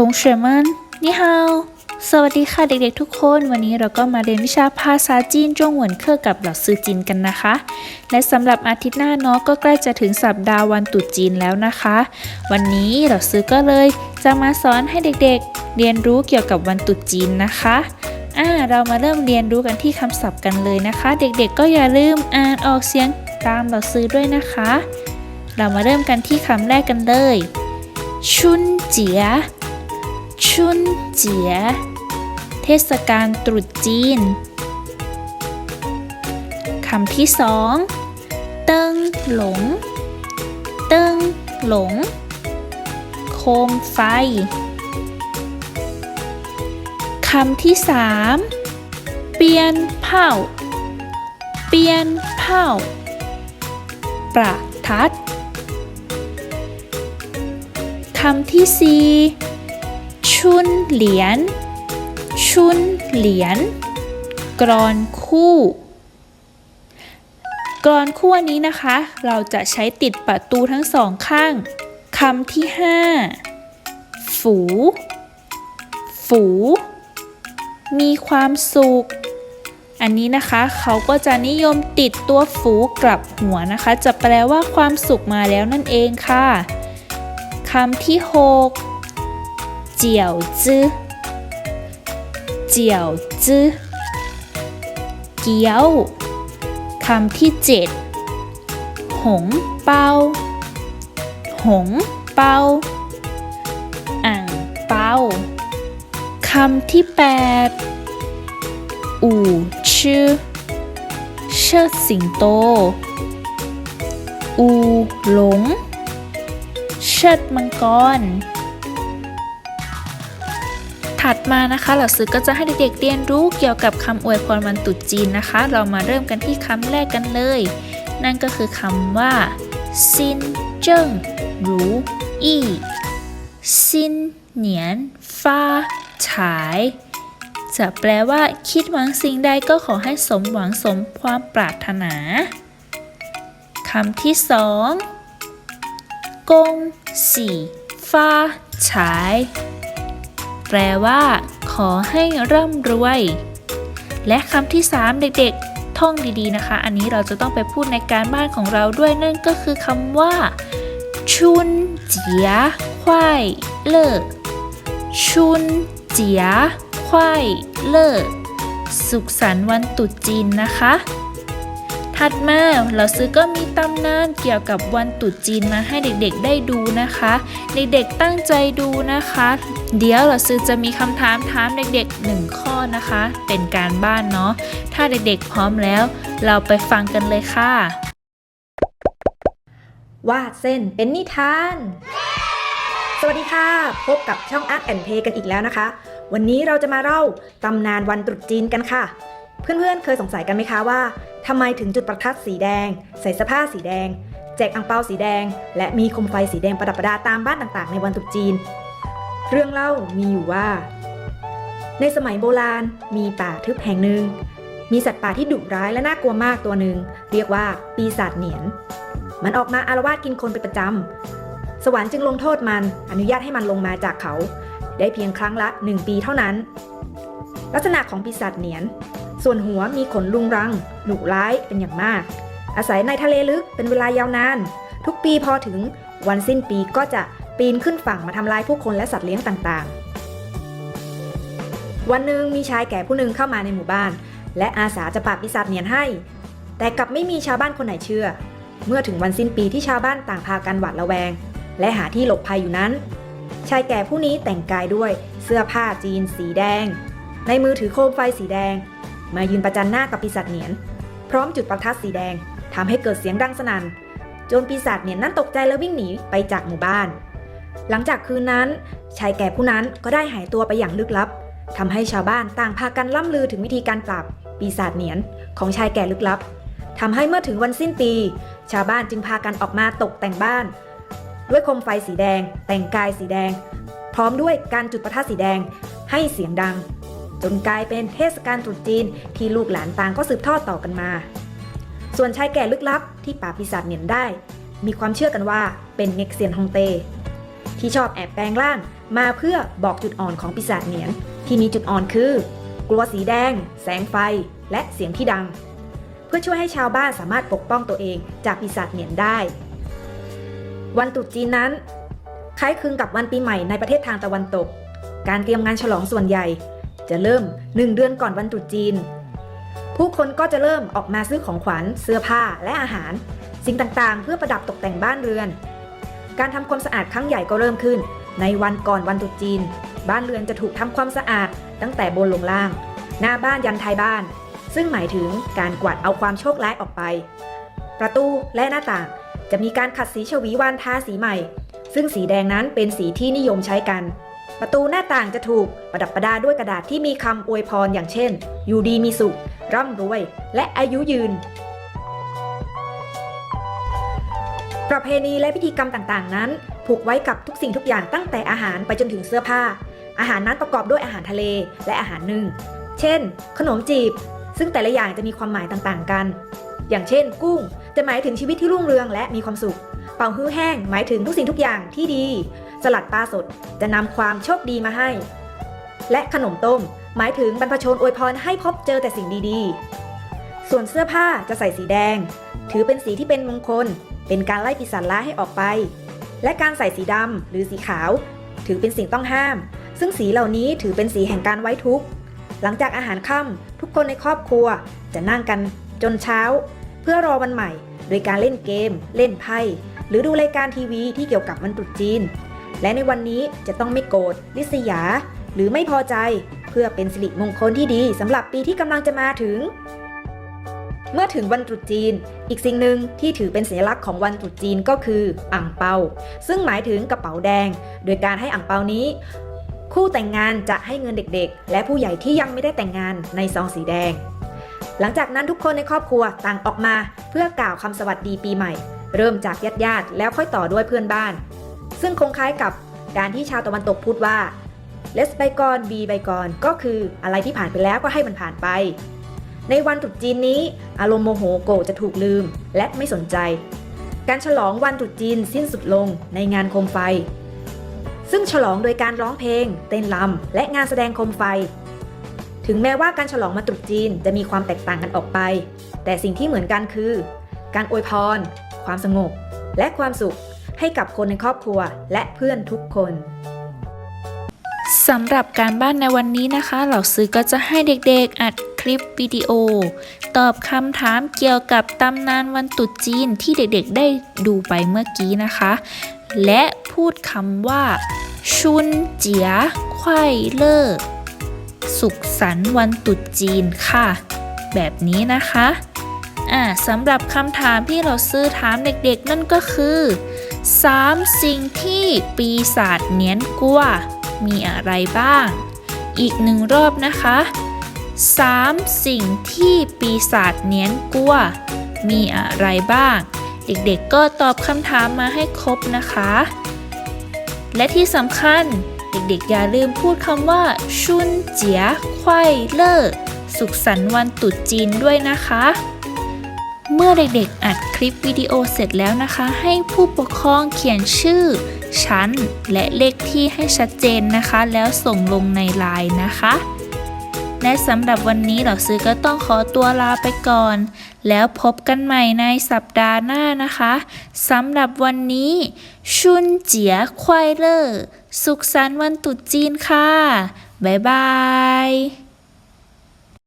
ทงเฉยมันนี่ฮาวสวัสดีค่ะเด็กๆทุกคน วันนี้เราก็มาเรียนวิชาภาษาจีนจงหวนเค่อกับเหล่าซือจีนกันนะคะ และสำหรับอาทิตย์หน้าเนาะก็ใกล้จะถึงสัปดาห์วันตรุษจีนแล้วนะคะ วันนี้เหล่าซือก็เลยจะมาสอนให้เด็กๆ เรียนรู้เกี่ยวกับวันตรุษจีนนะคะอ่าเรามาเริ่มเรียนรู้กันที่คำศัพท์กันเลยนะคะ เด็กๆ ก็อย่าลืมอ่านออกเสียงตามเหล่าซือด้วยนะคะ เรามาเริ่มกันที่คำแรกกันเลยชุนเจีย ชุนเจีย เทศกาลตรุษจีน คำที่สองเติงหลง เติงหลง โคมไฟ คำที่สามเปียนเผาเปียนเผาประทัดคำที่สี่ ชุนเหรียญชุนเหรียญกรอนคู่ กรอนคู่อันนี้นะคะ เราจะใช้ติดประตูทั้งสองข้างคำที่ห้าฝูฝู มีความสุข อันนี้นะคะเขาก็จะนิยมติดตัวฝูกลับหัวนะคะ จะแปลว่าความสุขมาแล้วนั่นเองค่ะคำที่หก เจียวจื้อเจียวจื้อเกี๊ยว คำที่เจ็ดหงเปาหงเปาอ่างเปาคำที่แปดอู่ชื่อเชิดสิงโต อูหลง เชิดมังกร ถัดมานะคะ หล่าซื้อก็จะให้เด็กๆเรียนรู้เกี่ยวกับคำอวยพรวันตรุษจีนนะคะ เรามาเริ่มกันที่คำแรกกันเลย นั่นก็คือคำว่าซินเจิ้งรูอี้ซินเหนียนฟ้าฉายจะแปลว่าคิดหวังสิ่งใดก็ขอให้สมหวังสมความปรารถนาคำที่สองกงสี่ฟ้าฉาย แปลว่า ขอให้ร่ำรวย และคำที่ 3 เด็กๆ ท่องดีๆนะคะ อันนี้เราจะต้องไปพูดในการบ้านของเราด้วยนั่นก็คือคำว่า ชุนเจียควายเล่อชุนเจียควายเล่อสุขสันต์วันตรุษจีนนะคะ ถัดมาเราซื้อก็มีตำนานเกี่ยวกับวันตรุษจีนมาให้เด็กๆได้ดูนะคะ เด็กๆตั้งใจดูนะคะ เดี๋ยวเราซื้อจะมีคำถามถามเด็กๆหนึ่งข้อนะคะ เป็นการบ้านเนาะถ้าเด็กๆพร้อมแล้ว เราไปฟังกันเลยค่ะวาดเส้นเป็นนิทาน สวัสดีค่ะ พบกับช่อง Art and Play กันอีกแล้วนะคะ วันนี้เราจะมาเล่าตำนานวันตรุษจีนกันค่ะ เพื่อนๆ เคยสงสัยกันไหมคะว่าทำไมถึงจุดประทัดสีแดง ใส่เสื้อผ้าสีแดง แจกอังเปาสีแดง และมีโคมไฟสีแดงประดับประดาตามบ้านต่างๆ ในวันตรุษจีน เรื่องเล่ามีอยู่ว่า ในสมัยโบราณมีป่าทึบแห่งหนึ่ง มีสัตว์ป่าที่ดุร้ายและน่ากลัวมากตัวหนึ่งเรียกว่าปีศาจเหนียน มันออกมาอารวาสกินคนเป็นประจำสวรรค์จึงลงโทษมันอนุญาตให้มันลงมาจากเขา ได้เพียงครั้งละ1ปีเท่านั้นลักษณะของปีศาจเหนียน ส่วนหัวมีขนลุงรังดุร้ายเป็นอย่างมาก อาศัยในทะเลลึกเป็นเวลายาวนาน ทุกปีพอถึงวันสิ้นปีก็จะปีนขึ้นฝั่งมาทำลายผู้คนและสัตว์เลี้ยงต่างๆ วันหนึ่งมีชายแก่ผู้หนึ่งเข้ามาในหมู่บ้าน และอาสาจะปราบปีศาจเหนียนให้ แต่กลับไม่มีชาวบ้านคนไหนเชื่อ เมื่อถึงวันสิ้นปีที่ชาวบ้านต่างพากันหวาดระแวง และหาที่หลบภัยอยู่นั้น ชายแก่ผู้นี้แต่งกายด้วยเสื้อผ้าจีนสีแดง ในมือถือโคมไฟสีแดง มายืนประจันหน้ากับปีศาจเหนียน พร้อมจุดประทัดสีแดงทำให้เกิดเสียงดังสนั่นจนปีศาจเหนียนนั้นตกใจและวิ่งหนีไปจากหมู่บ้าน หลังจากคืนนั้นชายแก่ผู้นั้นก็ได้หายตัวไปอย่างลึกลับทำให้ชาวบ้านต่างพากันล่ำลือถึงวิธีการปราบปีศาจเหนียนของชายแก่ลึกลับทำให้เมื่อถึงวันสิ้นปี ชาวบ้านจึงพากันออกมาตกแต่งบ้าน ด้วยโคมไฟสีแดง แต่งกายสีแดง พร้อมด้วยการจุดประทัดสีแดงให้เสียงดัง นกลายเป็นเทศกาลตรุษจีนที่ลูกหลานต่างก็สืบทอดต่อกันมา ส่วนชายแก่ลึกลับที่ป่าปีศาจเหนียนได้ มีความเชื่อกันว่าเป็นเง็กเซียนฮองเต้ที่ชอบแอบแปลงร่างมาเพื่อบอกจุดอ่อนของปีศาจเหนียน ที่มีจุดอ่อนคือ กลัวสีแดง แสงไฟ และเสียงที่ดัง เพื่อช่วยให้ชาวบ้านสามารถปกป้องตัวเองจากปีศาจเหนียนได้ วันตรุษจีนนั้นคล้ายคลึงกับวันปีใหม่ในประเทศทางตะวันตก การเตรียมงานฉลองส่วนใหญ่ จะเริ่ม 1 เดือนก่อนวันตรุษจีน ผู้คนก็จะเริ่มออกมาซื้อของขวัญ เสื้อผ้าและอาหาร สิ่งต่างๆ เพื่อประดับตกแต่งบ้านเรือน การทำความสะอาดครั้งใหญ่ก็เริ่มขึ้น ในวันก่อนวันตรุษจีน บ้านเรือนจะถูกทำความสะอาดตั้งแต่บนลงล่าง หน้าบ้านยันท้ายบ้าน ซึ่งหมายถึงการกวาดเอาความโชคร้ายออกไป ประตูและหน้าต่างจะมีการขัดสีฉวีวานทาสีใหม่ ซึ่งสีแดงนั้นเป็นสีที่นิยมใช้กัน ประตูหน้าต่างจะถูกประดับประดาด้วยกระดาษที่มีคำอวยพรอย่างเช่น อยู่ดีมีสุข ร่ำรวย และอายุยืน ประเพณีและพิธีกรรมต่างๆ นั้น ผูกไว้กับทุกสิ่งทุกอย่างตั้งแต่อาหารไปจนถึงเสื้อผ้า อาหารนั้นประกอบด้วยอาหารทะเลและอาหารนึ่ง เช่น ขนมจีบ ซึ่งแต่ละอย่างจะมีความหมายต่างๆ กัน อย่างเช่น กุ้ง จะหมายถึงชีวิตที่รุ่งเรืองและมีความสุข เป่าฮื้อแห้ง หมายถึงทุกสิ่งทุกอย่างที่ดี สลัดปลาสดจะนำความโชคดีมาให้ และขนมต้มหมายถึงบรรพชนอวยพรให้พบเจอแต่สิ่งดีๆ ส่วนเสื้อผ้าจะใส่สีแดง ถือเป็นสีที่เป็นมงคล เป็นการไล่ปีศาจร้ายให้ออกไป และการใส่สีดำหรือสีขาว ถือเป็นสิ่งต้องห้าม ซึ่งสีเหล่านี้ถือเป็นสีแห่งการไว้ทุกข์หลังจากอาหารค่ำทุกคนในครอบครัวจะนั่งกันจนเช้า เพื่อรอวันใหม่ โดยการเล่นเกม เล่นไพ่หรือดูรายการทีวีที่เกี่ยวกับวันตรุษจีน และในวันนี้จะต้องไม่โกรธลิษยา หรือไม่พอใจ เพื่อเป็นสิริมงคลที่ดีสำหรับปีที่กำลังจะมาถึง เมื่อถึงวันตรุษจีน อีกสิ่งหนึ่งที่ถือเป็นสัญลักษณ์ของวันตรุษจีนก็คืออ่างเปา ซึ่งหมายถึงกระเป๋าแดง โดยการให้อ่างเปานี้คู่แต่งงานจะให้เงินเด็กๆ และผู้ใหญ่ที่ยังไม่ได้แต่งงานในซองสีแดง หลังจากนั้นทุกคนในครอบครัวต่างออกมาเพื่อกล่าวคำสวัสดีปีใหม่ เริ่มจากญาติญาติๆแล้วค่อยต่อด้วยเพื่อนบ้าน ซึ่งคงคล้ายกับการที่ชาวตะวันตกพูดว่า let's ไปก่อน be ไปก่อนก็คืออะไรที่ผ่านไปแล้วก็ให้มันผ่านไป ในวันตรุษจีนนี้ อารมณ์โมโหโกรธจะถูกลืมและไม่สนใจ การฉลองวันตรุษจีนสิ้นสุดลงในงานโคมไฟ ซึ่งฉลองโดยการร้องเพลง เต้นรำและงานแสดงโคมไฟ ถึงแม้ว่าการฉลองวันตรุษจีนจะมีความแตกต่างกันออกไป แต่สิ่งที่เหมือนกันคือ การอวยพร ความสงบ และความสุข ให้กับคนในครอบครัวและเพื่อนทุกคนสำหรับการบ้านในวันนี้นะคะ เหล่าซื้อก็จะให้เด็กๆอัดคลิปวิดีโอ ตอบคำถามเกี่ยวกับตำนานวันตรุษจีนที่เด็กๆได้ดูไปเมื่อกี้นะคะ และพูดคำว่า ชุนเจียควายเล่อสุขสันต์วันตรุษจีนค่ะ แบบนี้นะคะอ่าสำหรับคำถามที่เราซื้อถามเด็กๆ นั่นก็คือ 3 สิ่งที่ปีศาจเนียนกลัวมีอะไรบ้าง อีกหนึ่งรอบนะคะ 3 สิ่งที่ปีศาจเนียนกลัวมีอะไรบ้าง เด็กๆก็ตอบคำถามมาให้ครบนะคะ และที่สำคัญเด็กๆอย่าลืมพูดคำว่า ชุนเจียควายเล่อสุขสันต์วันตรุษจีนด้วยนะคะ เมื่อเด็กๆอัดคลิปวิดีโอเสร็จแล้วนะคะ ให้ผู้ปกครองเขียนชื่อ ชั้น และเลขที่ให้ชัดเจนนะคะ แล้วส่งลงในไลน์นะคะ และสำหรับวันนี้เหล่าซื้อก็ต้องขอตัวลาไปก่อน แล้วพบกันใหม่ในสัปดาห์หน้านะคะสำหรับวันนี้ ชุนเจียควายเลอร์สุขสันต์วันตรุษจีนค่ะ บ๊ายบาย